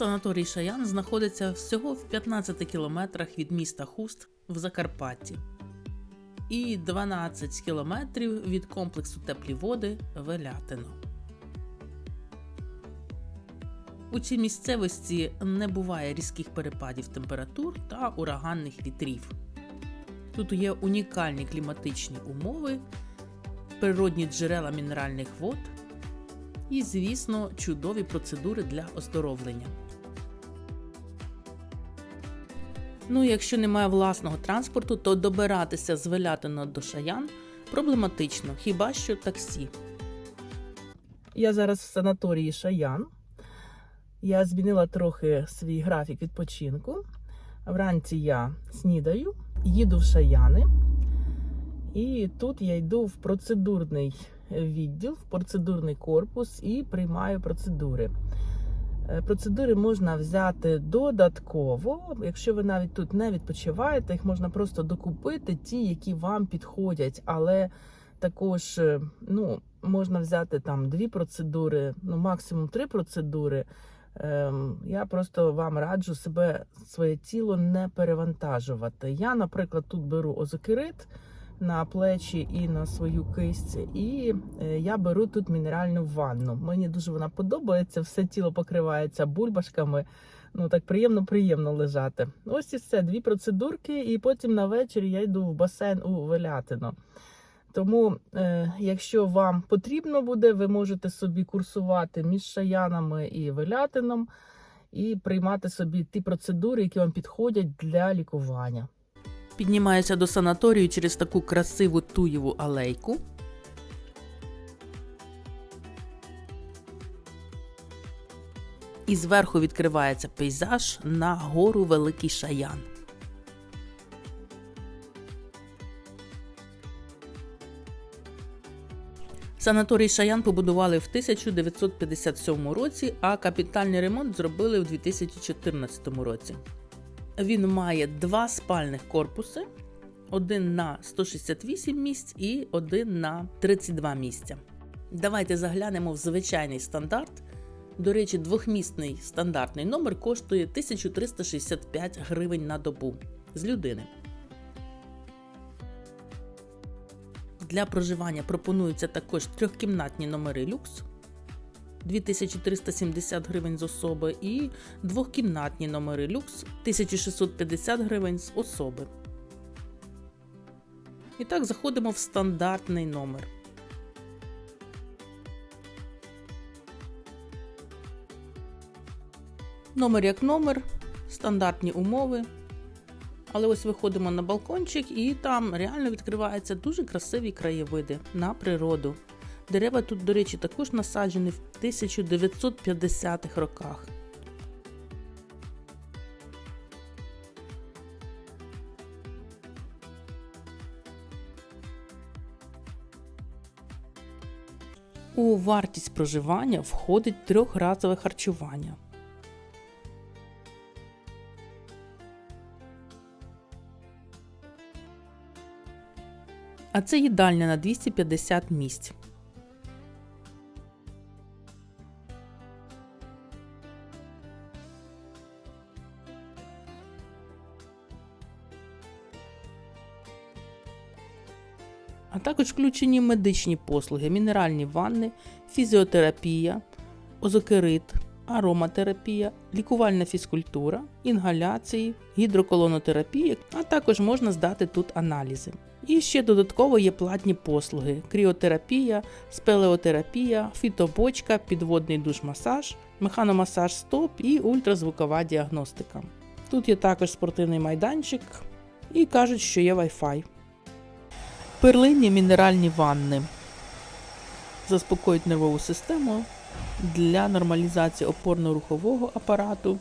Санаторій Шаян знаходиться всього в 15 кілометрах від міста Хуст в Закарпатті і 12 кілометрів від комплексу теплі води Велятино. У цій місцевості не буває різких перепадів температур та ураганних вітрів. Тут є унікальні кліматичні умови, природні джерела мінеральних вод і, звісно, чудові процедури для оздоровлення. Ну, якщо немає власного транспорту, то добиратися з Велятина до Шаян проблематично, хіба що таксі. Я зараз в санаторії Шаян. Я змінила трохи свій графік відпочинку. Вранці я снідаю, їду в Шаяни. І тут я йду в процедурний відділ, в процедурний корпус і приймаю процедури. Е, Процедури можна взяти додатково. Якщо ви навіть тут не відпочиваєте, їх можна просто докупити, ті, які вам підходять. Але також е, ну, можна взяти там дві процедури, ну максимум три процедури. Ем, Я просто вам раджу себе своє тіло не перевантажувати. Я, наприклад, тут беру озокерит на плечі і на свою кисть, і е, я беру тут мінеральну ванну. Мені дуже вона подобається, все тіло покривається бульбашками. Ну так приємно, приємно лежати. Ось і все, дві процедурки, і потім на вечір я йду в басейн у Велятино. Тому, е, якщо вам потрібно буде, ви можете собі курсувати між шаянами і велятином і приймати собі ті процедури, які вам підходять для лікування. Піднімаюся до санаторію через таку красиву туєву алейку. І зверху відкривається пейзаж на гору Великий Шаян. Санаторій Шаян побудували в 1957 році, а капітальний ремонт зробили в 2014 році. Він має два спальних корпуси: один на 168 місць і один на 32 місця. Давайте заглянемо в звичайний стандарт. До речі, двохмісний стандартний номер коштує 1365 гривень на добу з людини. Для проживання пропонуються також трьохкімнатні номери люкс 2370 гривень з особи і двохкімнатні номери люкс 1650 гривень з особи. І так заходимо в стандартний номер. Номер як номер, стандартні умови. Але ось виходимо на балкончик, і там реально відкриваються дуже красиві краєвиди на природу. Дерева тут, до речі, також насаджені в 1950-х роках. У вартість проживання входить трьохразове харчування. А це їдальня на 250 місць. Також включені медичні послуги, мінеральні ванни, фізіотерапія, озокерит, ароматерапія, лікувальна фізкультура, інгаляції, гідроколонотерапія, а також можна здати тут аналізи. І ще додатково є платні послуги: кріотерапія, спелеотерапія, фітобочка, підводний душ-масаж, механомасаж стоп і ультразвукова діагностика. Тут є також спортивний майданчик і кажуть, що є Wi-Fi. Перлинні мінеральні ванни заспокоюють нервову систему для нормалізації опорно-рухового апарату.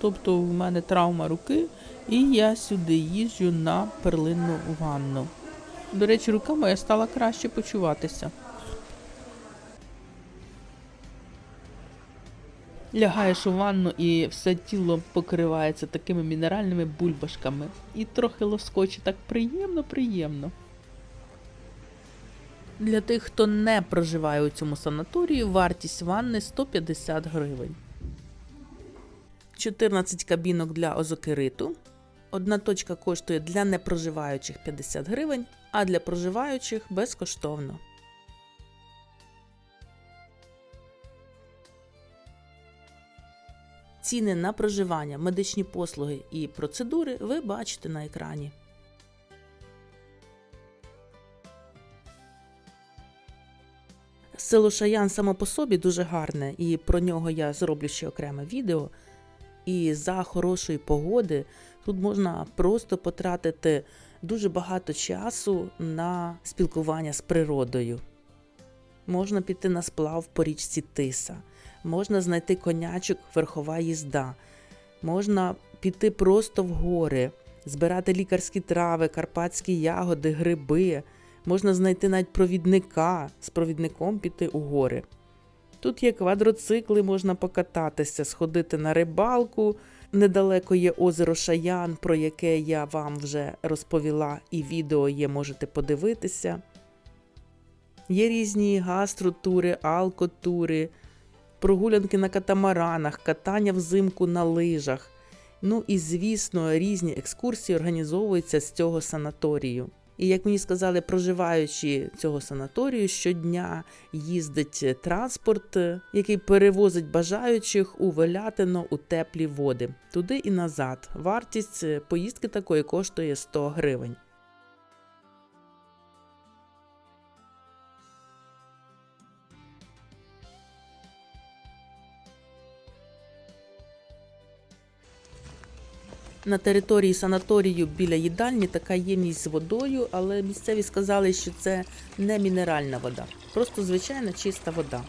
Тобто в мене травма руки, і я сюди їжджу на перлинну ванну. До речі, рука моя стала краще почуватися. Лягаєш у ванну і все тіло покривається такими мінеральними бульбашками. І трохи лоскоче так приємно-приємно. Для тих, хто не проживає у цьому санаторії, вартість ванни 150 гривень. 14 кабінок для озокериту. Одна точка коштує для непроживаючих 50 гривень, а для проживаючих безкоштовно. Ціни на проживання, медичні послуги і процедури ви бачите на екрані. Село Шаян само по собі дуже гарне, і про нього я зроблю ще окреме відео. І за хорошої погоди тут можна просто потратити дуже багато часу на спілкування з природою. Можна піти на сплав по річці Тиса, можна знайти конячок верхова їзда, можна піти просто в гори, збирати лікарські трави, карпатські ягоди, гриби. Можна знайти навіть провідника, з провідником піти у гори. Тут є квадроцикли, можна покататися, сходити на рибалку. Недалеко є озеро Шаян, про яке я вам вже розповіла, і відео є, можете подивитися. Є різні гастротури, алкотури, прогулянки на катамаранах, катання взимку на лижах. Ну і, звісно, різні екскурсії організовуються з цього санаторію. І як мені сказали, проживаючи цього санаторію, щодня їздить транспорт, який перевозить бажаючих у Велятино у теплі води, туди і назад. Вартість поїздки такої коштує 100 гривень. На території санаторію біля їдальні така ємність з водою, але місцеві сказали, що це не мінеральна вода, просто звичайна чиста вода.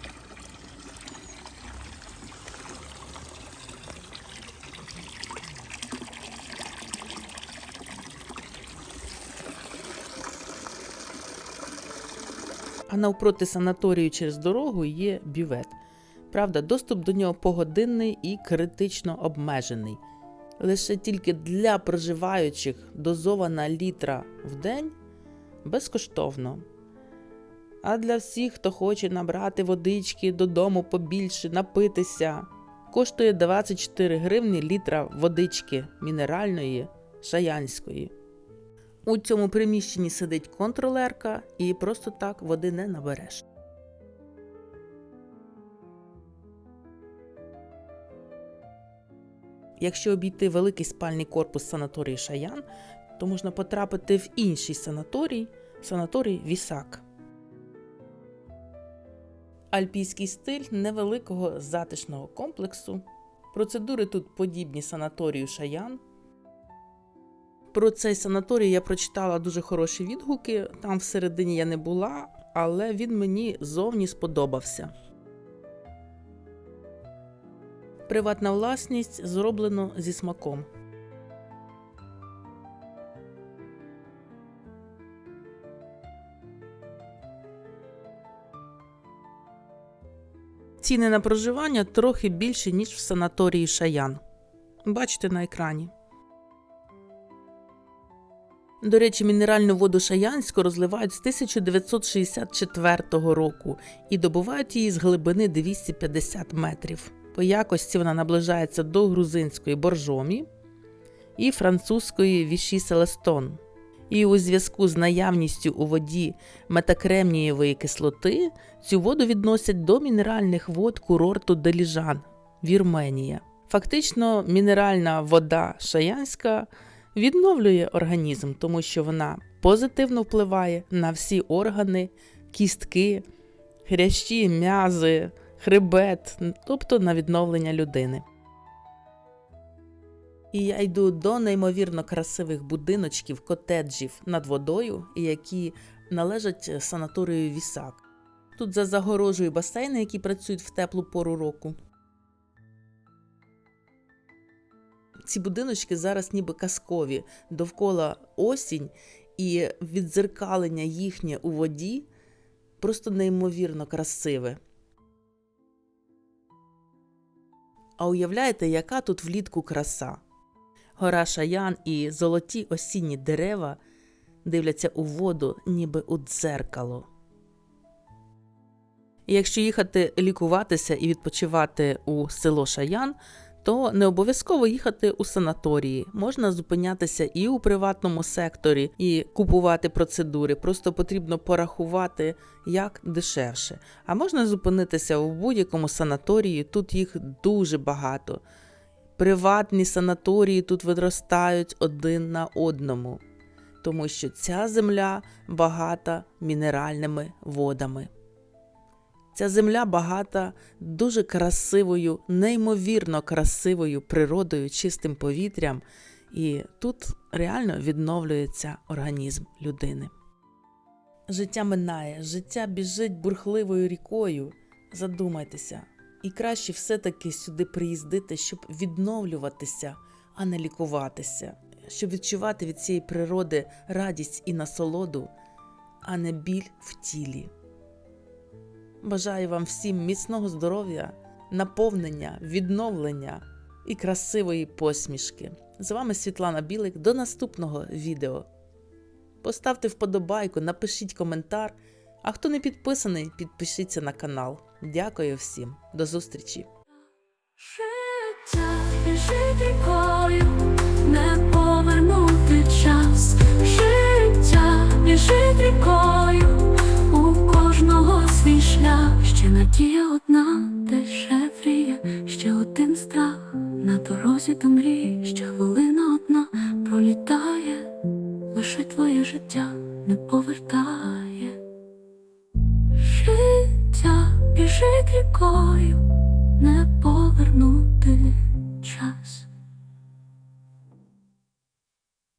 А навпроти санаторію через дорогу є бювет. Правда, доступ до нього погодинний і критично обмежений. Лише тільки для проживаючих дозована літра в день безкоштовно. А для всіх, хто хоче набрати водички додому побільше, напитися, коштує 24 гривні літра водички мінеральної шаянської. У цьому приміщенні сидить контролерка і просто так води не набереш. Якщо обійти великий спальний корпус санаторії Шаян, то можна потрапити в інший санаторій санаторій Вісак. Альпійський стиль невеликого затишного комплексу. Процедури тут подібні санаторію Шаян. Про цей санаторій я прочитала дуже хороші відгуки. Там всередині я не була, але він мені зовні сподобався. Приватна власність зроблено зі смаком. Ціни на проживання трохи більші, ніж в санаторії Шаян. Бачите на екрані. До речі, мінеральну воду Шаянську розливають з 1964 року і добувають її з глибини 250 метрів. По якості вона наближається до грузинської боржомі і французької віші Селестон. І у зв'язку з наявністю у воді метакремнієвої кислоти цю воду відносять до мінеральних вод курорту Деліжан, Вірменія. Фактично, мінеральна вода шаянська відновлює організм, тому що вона позитивно впливає на всі органи, кістки, хрящі, м'язи хребет, тобто на відновлення людини. І я йду до неймовірно красивих будиночків, котеджів над водою, які належать санаторію Вісак. Тут за загорожею басейни, які працюють в теплу пору року. Ці будиночки зараз ніби казкові, довкола осінь і віддзеркалення їхнє у воді просто неймовірно красиве. А уявляєте, яка тут влітку краса? Гора Шаян і золоті осінні дерева дивляться у воду, ніби у дзеркало. Якщо їхати лікуватися і відпочивати у село Шаян, то не обов'язково їхати у санаторії. Можна зупинятися і у приватному секторі, і купувати процедури. Просто потрібно порахувати, як дешевше. А можна зупинитися в будь-якому санаторії, тут їх дуже багато. Приватні санаторії тут виростають один на одному, тому що ця земля багата мінеральними водами. Ця земля багата дуже красивою, неймовірно красивою природою, чистим повітрям, і тут реально відновлюється організм людини. Життя минає, життя біжить бурхливою рікою. Задумайтеся, і краще все-таки сюди приїздити, щоб відновлюватися, а не лікуватися, щоб відчувати від цієї природи радість і насолоду, а не біль в тілі. Бажаю вам всім міцного здоров'я, наповнення, відновлення і красивої посмішки. З вами Світлана Білик. До наступного відео. Поставте вподобайку, напишіть коментар. А хто не підписаний, підпишіться на канал. Дякую всім, до зустрічі! Не повернути час. Життя шлях. Ще надія одна, ще фріє, ще один страх на дорозі до мрії, ще хвилина одна пролітає, лише твоє життя не повертає.